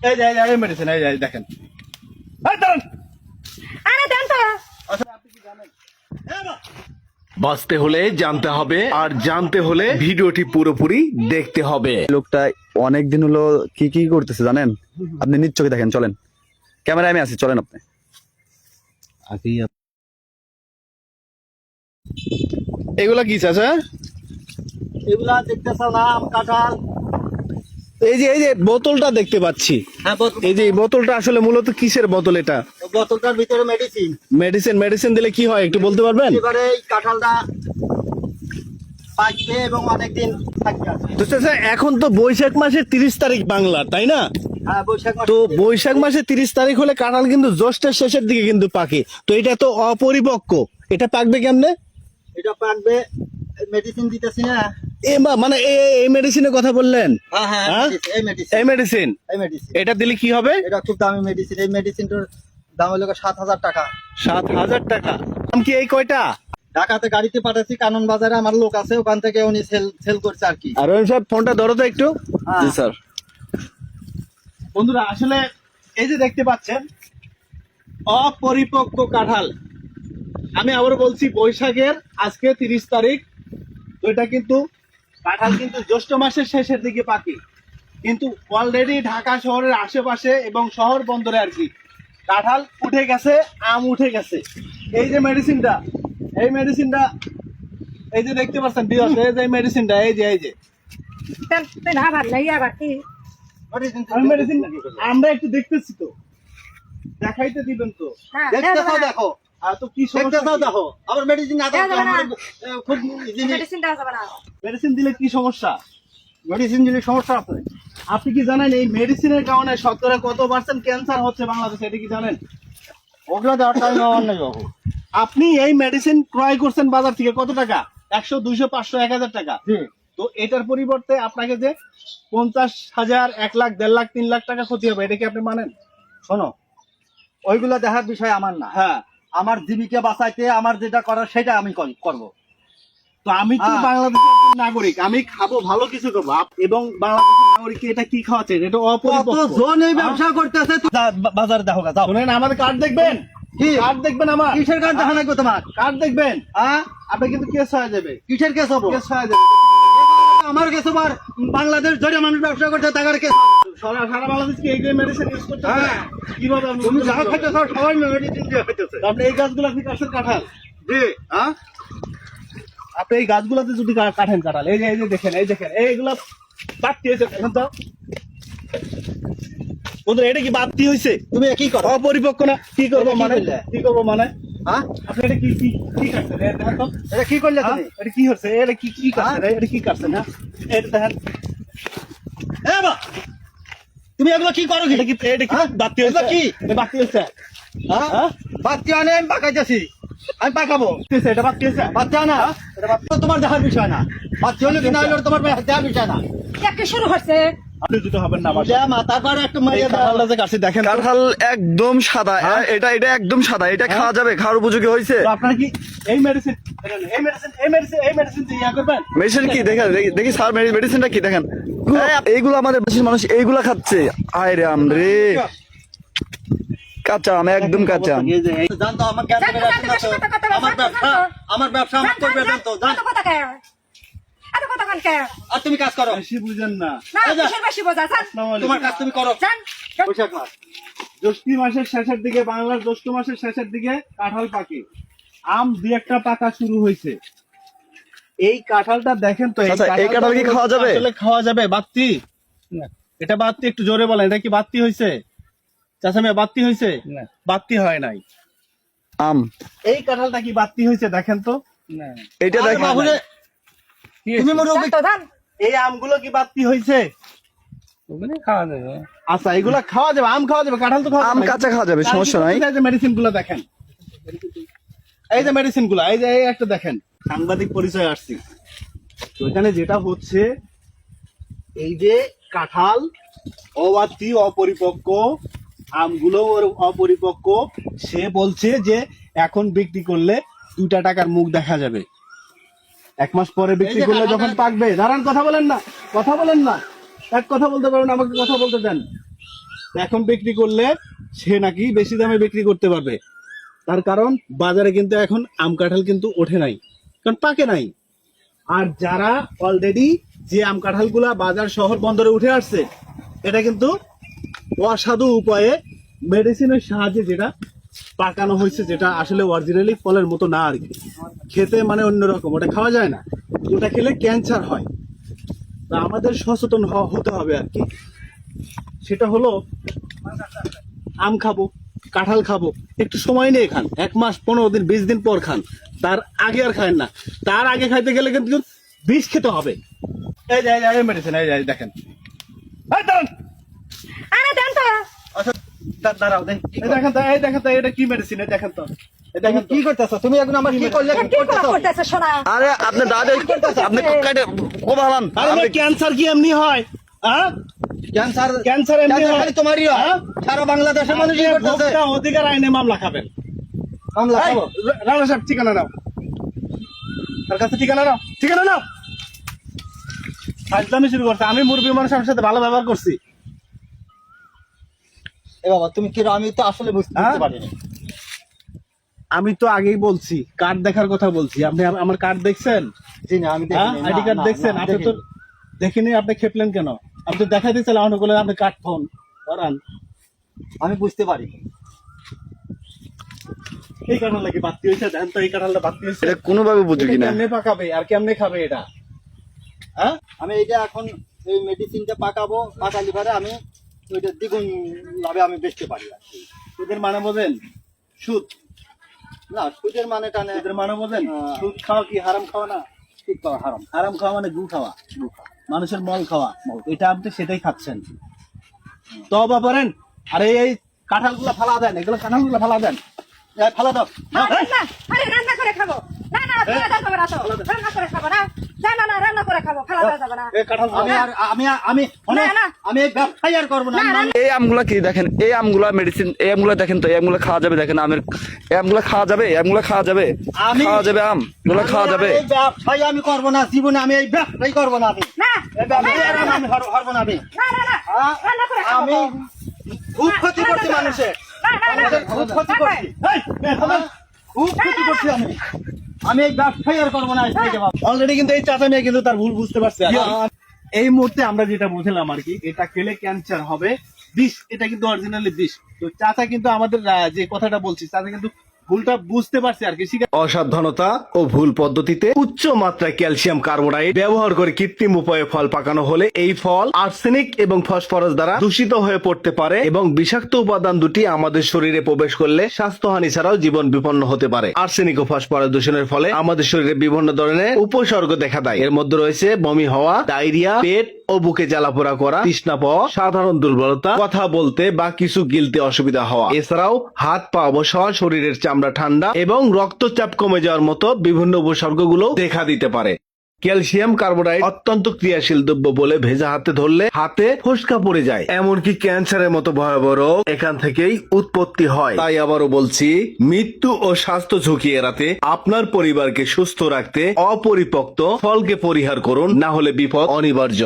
এই যে এই মেডিসিন এই যে দেখেন। এই দাঁড়ান। আরে দেন তো। আসলে আপনি কি জানেন? হ্যাঁ বাঁচতে হলে জানতে হবে আর জানতে হলে ভিডিওটি পুরোপুরি দেখতে হবে। লোকটা অনেক দিন হলো কি কি করতেছে জানেন? আপনি নিজ চোখে দেখেন চলেন। ক্যামেরায় আমি আছি চলেন আপনি। এগুলা কি চাচা? এগুলা দেখতেছ আম কাঁঠাল। এই যে এই যে বোতলটা দেখতে পাচ্ছি। হ্যাঁ এই যে বোতলটা আসলে মূলত কিসের বোতল এটা? বোতলটার ভিতরে মেডিসিন মেডিসিন মেডিসিন দিলে কি হয় একটু বলতে পারবেন? এবারে এই কাঁঠালটা পাকবে এবং অনেকদিন থাকবে এখন তো বৈশাখ মাসের তিরিশ তারিখ বাংলা তাই না? হ্যাঁ বৈশাখ তো বৈশাখ মাসে তিরিশ তারিখ হলে কাঁঠাল কিন্তু জ্যৈষ্ঠের শেষের দিকে কিন্তু পাকে। তো এটা তো অপরিপক্ক। এটা পাকবে কেমনে? এটা পাকবে মেডিসিন দিতেছি না। মানে এ- এই মেডিসিনের কথা বললেন? হ্যাঁ হ্যাঁ হ্যাঁ? এই মেডিসিন এই মেডিসিন এই মেডিসিন এটা দিলে কি হবে? এটা খুব দামি মেডিসিন এই মেডিসিনটার দাম হলো সাত হাজার টাকা। সাত হাজার টাকা। দাম কি এই কয়টা? ঢাকাতে গাড়িতে পাঠাচ্ছি কানন বাজারে আমার লোক আছে ওখান থেকে উনি সেল সেল করছে আর কি। আর সাহেব ফোনটা ধরো তো একটু। হ্যাঁ। জি স্যার। বন্ধুরা আসলে এই যে দেখতে পাচ্ছেন অপরিপক্ক কাঁঠাল। আমি আবার বলছি বৈশাখের আজকে তিরিশ তারিখ তো এটা কিন্তু কাঁঠাল কিন্তু জ্যৈষ্ঠ মাসের শেষের দিকে পাকে। কিন্তু অলরেডি ঢাকা শহরের আশেপাশে এবং শহর বন্দরে আর কি কাঁঠাল উঠে গেছে আম উঠে গেছে। এই যে মেডিসিনটা এই মেডিসিনটা এই যে দেখতে পাচ্ছেন বিয়াস এই যে মেডিসিনটা এই যে এই যে। আমরা একটু দেখতেছি তো। দেখাইতে দিবেন তো। হ্যাঁ দেখতে দেখো। আর তো কি সমস্যা দেখো। আবার মেডিসিন না দেওয়া যাবে না। খুব মেডিসিন দেওয়া যাবে না মেডিসিন দিলে কি সমস্যা? মেডিসিন দিলে সমস্যা আছে। আপনি কি জানেন এই মেডিসিনের কারণে শতকরা কত পার্সেন্ট ক্যান্সার হচ্ছে বাংলাদেশে? এটা কি জানেন? ওগুলো দেওয়ার টাইম আমার নেই বাবু। আপনি এই মেডিসিন ক্রয় করছেন বাজার থেকে কত টাকা? একশো দুইশো পাঁচশো এক হাজার টাকা। জি। তো এটার পরিবর্তে আপনাকে যে পঞ্চাশ হাজার এক লাখ দেড় লাখ তিন লাখ টাকা ক্ষতি হবে এটা কি আপনি মানেন? শোনো ওইগুলো দেখার বিষয় আমার না। হ্যাঁ। আমার জীবিকা বাঁচাইতে আমার যেটা করার সেটা আমি করব। তো আমি তো। বাংলাদেশের একজন নাগরিক আমি খাব ভালো কিছু করব। এবং বাংলাদেশের নাগরিককে এটা কি খাওয়াচ্ছে এটা অপরিপক্ক। এই ব্যবসা করতেছে বাজারে দেখো গা, যাও। শুনেন আমাদের কার্ড দেখবেন? কি? কার্ড দেখবেন আমার? কিসের কাজ দেখা লাগবে তোমার? কার্ড দেখবেন? হ্যাঁ আপনি কিন্তু কেস হয়ে যাবে। কিসের কেস হব? কেস হয়ে যাবে। আমার কেস আবার বাংলাদেশ ধরে মানুষ ব্যবসা করছে টাকার কেস সারা সারা বাংলাদেশ কি এই মেডিসিন ইউজ করতে হ্যাঁ। কীভাবে আপনি তুমি যা খাইতে চাও সবাই মেডিসিন দিয়ে খাইতেছে। আপনি এই গাছগুলো আপনি কাটছেন কাঁঠাল? জি হ্যাঁ? আপনি এই গাছগুলোতে যদি কা- কাটেন কাঁঠাল এই যে এই যে দেখেন এই দেখেন এইগুলা বাড়তি হয়েছে এখন তো। বন্ধুরা এটা কি বাড়তি হয়েছে? তুমি কি করো? অপরিপক্ক না? কি করব মানে? কি করব মানে? হ্যাঁ? আপনি এটা কি কি কি কাটছেন? এটা কি করলে হ্যাঁ? এটা কি হচ্ছে? এটা কি কি কাটছেন? এটা কি কাটছেন? হ্যাঁ? এটা দেখেন। তুমি এগুলো কি করো কি? এটা কি এটা কি হ্যাঁ? হয়েছে এগুলো কি? বাতি হয়েছে। হ্যাঁ? হ্যাঁ? আনে আমি পাকাইতেছি। আমি পাকাবো। হয়েছে, এটা বাতি হয়েছে। বাতি আনা? এটা তোমার দেখার বিষয় না। বাতি হলে হলে তোমার দেখার বিষয় না। শুরু হচ্ছে আপনি হবেন না দেখেন কাঁঠাল একদম সাদা। হ্যাঁ? এটা এটা একদম সাদা। এটা খাওয়া যাবে খাওয়ার উপযোগী হয়েছে। তো কি এই মেডিসিন এই মেডিসিন এই মেডিসিন এই মেডিসিন ইয়া করবেন? মেডিসিন কি? দেখেন। দেখি- দেখি স্যার মেডিসিনটা কি? দেখেন। এই, এইগুলো আমাদের দেশের মানুষ এইগুলা খাচ্ছে। আয় রে আম রে। কাঁচা আম একদম কাঁচা আম। আমার ব্যবসা আমার ব্যবসা আমার করবে জানতো জান এত কথা কে এত কথা কান কে? আর তুমি কাজ করো। বেশি বুঝেন না। না কিসের বেশি বোঝা? জান তোমার কাজ তুমি করো। জান বৈশাখ মাস। জ্যৈষ্ঠী মাসের শেষের দিকে বাংলার জ্যৈষ্ঠ মাসের শেষের দিকে কাঁঠাল পাকে। আম দুই একটা পাকা শুরু হয়েছে। এই কাঁঠালটা দেখেন তো আচ্ছা, এই কাঁঠাল কি খাওয়া যাবে? আসলে খাওয়া যাবে বাত্তি এটা বাত্তি একটু জোরে বলেন এটা কি বাত্তি হয়েছে? চাচা মেয়ে বাত্তি হয়েছে? বাত্তি হয় নাই। আম। এই কাঁঠালটা কি বাত্তি হয়েছে দেখেন তো। এটা দেখেন। তুমি মোর জান এই আমগুলো কি আচ্ছা এগুলা খাওয়া যাবে আম খাওয়া যাবে কাঁঠাল তো খাওয়া আম কাঁচা খাওয়া যাবে সমস্যা নাই। এই যে মেডিসিনগুলো দেখেন। এই যে মেডিসিনগুলো এই যে এই একটা দেখেন। সাংবাদিক পরিচয় আসছি। তো এখানে যেটা হচ্ছে এই যে কাঁঠাল অবাতি অপরিপক্ক আমগুলো ওর অপরিপক্ক সে বলছে যে এখন বিক্রি করলে দুটা টাকার মুখ দেখা যাবে। এক মাস পরে বিক্রি করলে যখন পাকবে দাঁড়ান কথা বলেন না কথা বলেন না। এক কথা বলতে পারবেন আমাকে কথা বলতে দেন। এখন বিক্রি করলে সে নাকি বেশি দামে বিক্রি করতে পারবে। তার কারণ বাজারে কিন্তু এখন আম কাঁঠাল কিন্তু ওঠে নাই কারণ পাকে নাই। আর যারা অলরেডি যে আম কাঁঠালগুলা বাজার শহর বন্দরে উঠে আসছে এটা কিন্তু অসাধু উপায়ে মেডিসিনের সাহায্যে যেটা পাকানো হয়েছে যেটা আসলে অরিজিনালি ফলের মতো না আর কি। খেতে মানে অন্যরকম ওটা খাওয়া যায় না। ওটা খেলে ক্যান্সার হয়। তা আমাদের সচেতন হতে হবে আর কি। সেটা হলো আম খাব কাঁঠাল খাব একটু সময় নিয়ে খান। এক মাস পনেরো দিন বিশ দিন পর খান। তার আগে আর খান না। তার আগে খাইতে গেলে কিন্তু বিষ খেতে হবে। এই যে এই মেডিসিন এই যে এই দেখেন। আরে দেন তো। আচ্ছা দাঁড়াও দেখ। দেখেন তো এই দেখেন তো এটা কি মেডিসিন দেখেন তো। এই কি করতেছ? তুমি এখন আমার কি করলে? কি করতেছ শোনা আরে আপনি দাদা আপনি কাটে কোবালান আরে ক্যান্সার কি এমনি হয়? হ্যাঁ ক্যান্সার ক্যান্সার এমনি হয়? তোমারই হয়। হ্যাঁ? সারা বাংলাদেশের মানুষ কি আপনি করতেছে? ভোক্তা অধিকার আইনে মামলা খাবেন। মামলা খাব। রানা সাহেব ঠিকানা নাও। তার কাছে ঠিকানা নাও। ঠিকানা নাও। ফাজলামি শুরু করছে। আমি মুরগি মানুষের সাথে ভালো ব্যবহার করছি। এ বাবা তুমি কি আমি তো আসলে বুঝতে হ্যাঁ? বুঝতে পারিনি। আমি তো আগেই বলছি কার্ড দেখার কথা বলছি। আপনি আমার কার্ড দেখছেন? জি না আমি হ্যাঁ? দেখিনি আইডি কার্ড দেখছেন? না, আপনি তো দেখিনি। আপনি খেপলেন কেন? আপনি তো দেখা দিচ্ছেন আমার বলে আপনি কার্ড ফোন করান আমি বুঝতে পারিনি এই কারণে নাকি বাড়তি হয়েছে? দেন তো এই কারণে বাড়তি হয়েছে। এটা কোনোভাবে বুঝি এটা কিনা? কেমনে পাকাবে? আর কেমনে খাবে এটা? হ্যাঁ? আমি এইটা এখন এই মেডিসিনটা পাকাবো পাকালি পরে আমি ওইটা দ্বিগুণ লাভে আমি বেচতে পারি আর কি। সুদের মানে বোঝেন? সুদ। না সুদের মানে টানে সুদের মানে বোঝেন? হ্যাঁ। সুদ খাওয়া কি হারাম খাওয়া না? ঠিক খাওয়া হারাম। হারাম খাওয়া মানে গু খাওয়া। মানুষের মল খাওয়া। এটা আপনি সেটাই খাচ্ছেন। তো পারেন আরে এই কাঁঠালগুলো ফালা দেন এগুলো কাঁঠালগুলো ফালা দেন। ফালা ফেলা দাও। না, রান্না রান্না করে খাব। এই করব না। না, আমি না, মানুষ- এই আমগুলা কি দেখেন? এই আমগুলা মেডিসিন এই আমগুলা দেখেন তো এই আমগুলা খাওয়া যাবে দেখেন আমের এই আমগুলা খাওয়া যাবে? আমগুলা খাওয়া যাবে? খাওয়া যাবে আম? এগুলা খাওয়া যাবে? ব্যবসায় আমি করব না জীবনে আমি এই ব্যবসায় করব না আমি। আমি ক্ষতি করছি। মানুষের। ক্ষতি করছি। খুব ক্ষতি করছি আমি। আমি এই ব্যবসায় আর করব না অলরেডি কিন্তু এই চাচা মেয়ে কিন্তু তার ভুল বুঝতে পারছে। এই মুহূর্তে আমরা যেটা বুঝলাম আর কি এটা খেলে ক্যান্সার হবে। বিষ এটা কিন্তু অরিজিনালি বিষ। তো চাচা কিন্তু আমাদের যে কথাটা বলছি চাচা কিন্তু ভুলটা বুঝতে পারছে আর কি অসাবধানতা ও ভুল পদ্ধতিতে উচ্চ মাত্রায় ক্যালসিয়াম ব্যবহার করে কৃত্রিম উপায়ে ফল পাকানো হলে এই ফল আর্সেনিক এবং ফসফরাস দ্বারা দূষিত হয়ে পড়তে পারে এবং বিষাক্ত উপাদান দুটি আমাদের শরীরে প্রবেশ করলে স্বাস্থ্যহানি ছাড়াও জীবন বিপন্ন হতে পারে। আর্সেনিক ও ফসফরাস দূষণের ফলে আমাদের শরীরে বিভিন্ন ধরনের উপসর্গ দেখা দেয়। এর মধ্যে রয়েছে বমি হওয়া, ডায়রিয়া, পেট ও বুকে জ্বালাপোড়া করা তৃষ্ণা পাওয়া সাধারণ দুর্বলতা, কথা বলতে বা কিছু গিলতে অসুবিধা হওয়া। এছাড়াও হাত পা অবসর, শরীরের চামড়া ঠান্ডা এবং রক্তচাপ কমে যাওয়ার মতো বিভিন্ন উপসর্গগুলো দেখা দিতে পারে। ক্যালসিয়াম কার্বোনাইড অত্যন্ত ক্রিয়াশীল দ্রব্য বলে ভেজা হাতে ধরলে হাতে ফসকা পড়ে যায়। এমনকি ক্যান্সারের মতো ভয়াবহ রোগ এখান থেকেই উৎপত্তি হয়। তাই আবারও বলছি, মৃত্যু ও স্বাস্থ্য ঝুঁকি এড়াতে আপনার পরিবারকে সুস্থ রাখতে অপরিপক্ত ফলকে পরিহার করুন, না হলে বিপদ অনিবার্য।